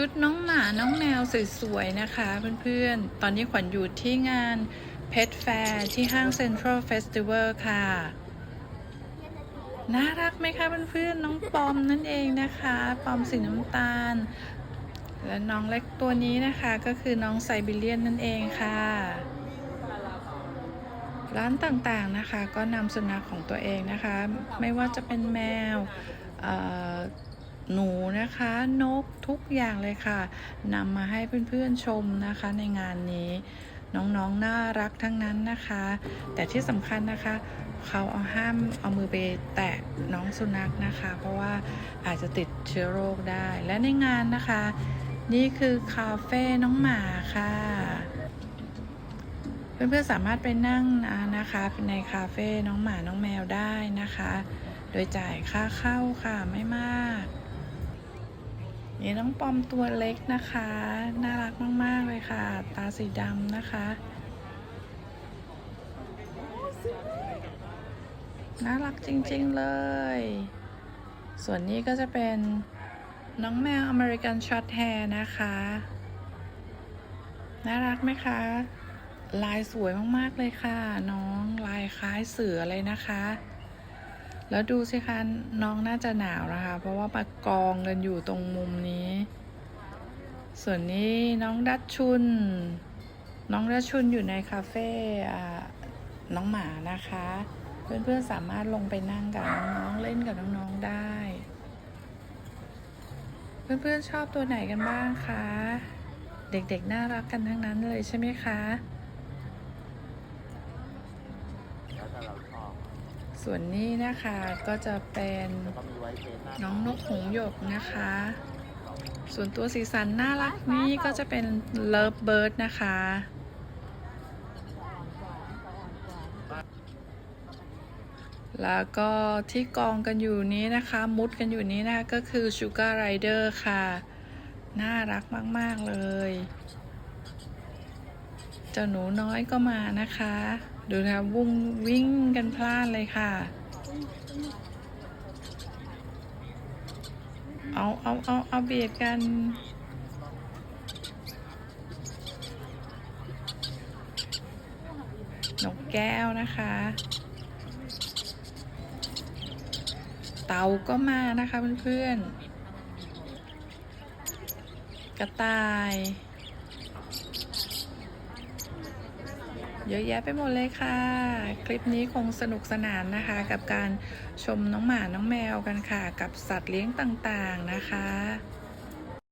ชุดน้องหมา น้องแมวสวยๆนะคะเพื่อนๆ ตอนนี้ขวัญอยู่ที่งาน Pet Fair ที่ห้าง Central Festival ค่ะ น่ารักไหมคะเพื่อนๆ น้องปอมนั่นเองนะคะ ปอมสีน้ำตาล และน้องเล็กตัวนี้นะคะก็คือน้องไซบีเรียนนั่นเองค่ะ ร้านต่างๆนะคะก็นำสุนัขของตัวเองนะคะ ไม่ว่าจะเป็นแมวเอ่อ หนูนะคะ นกทุกอย่างเลยค่ะนำมาให้เพื่อนๆชมนะคะในงานนี้น้องๆ น่ารักทั้งนั้นนะคะ แต่ที่สำคัญนะคะ เขาเอาห้ามเอามือไปแตะน้องสุนัขนะคะ เพราะว่าอาจจะติดเชื้อโรคได้ และในงานนะคะ นี่คือคาเฟ่น้องหมาค่ะ เพื่อนๆ สามารถไปนั่งนะคะในคาเฟ่น้องหมาน้องแมวได้นะคะ โดยจ่ายค่าเข้าค่ะไม่มาก นี่น้องปอมตัวเล็กนะคะ น่ารักมาก ๆ เลยค่ะ ตาสีดำนะคะ น่ารักจริง ๆ เลย ส่วนนี้ก็จะเป็นน้องแมวอเมริกันช็อตแฮร์นะคะ น่ารักไหมคะ ลายสวยมาก ๆ เลยค่ะ น้องลายคล้ายเสือเลยนะคะ แล้วดูสิคะน้องน่าจะหนาวนะคะ เพราะว่ามากองกันอยู่ตรงมุมนี้ ส่วนนี้น้องดัชชุน น้องดัชชุนอยู่ในคาเฟ่น้องหมานะคะ เพื่อนๆสามารถลงไปนั่งกับน้องๆเล่นกับน้องๆได้ เพื่อนๆชอบตัวไหนกันบ้างคะ เด็กๆน่ารักกันทั้งนั้นเลยใช่ไหมคะ ส่วนนี้นะคะก็จะเป็นน้องนกหงหยกนะคะ ส่วนตัวสีสันน่ารักนี้ก็จะเป็นเลิฟเบิร์ดนะคะ แล้วก็ที่กองกันอยู่นี้นะคะ มุดกันอยู่นี้นะคะก็คือ Sugar Rider ค่ะ น่ารักมาก ๆ เลย จ้าหนูน้อยก็มานะคะ ดูนะวุ่งวิ่งกันพลานเลยค่ะ เอาเอาเอาเอาเบียดกัน นกแก้วนะคะ เต่าก็มานะคะเพื่อนๆกระต่าย เยอะแยะไปหมดเลยค่ะ คลิปนี้คงสนุกสนานนะคะ กับการชมน้องหมาน้องแมวกันค่ะ กับสัตว์เลี้ยงต่างๆนะคะ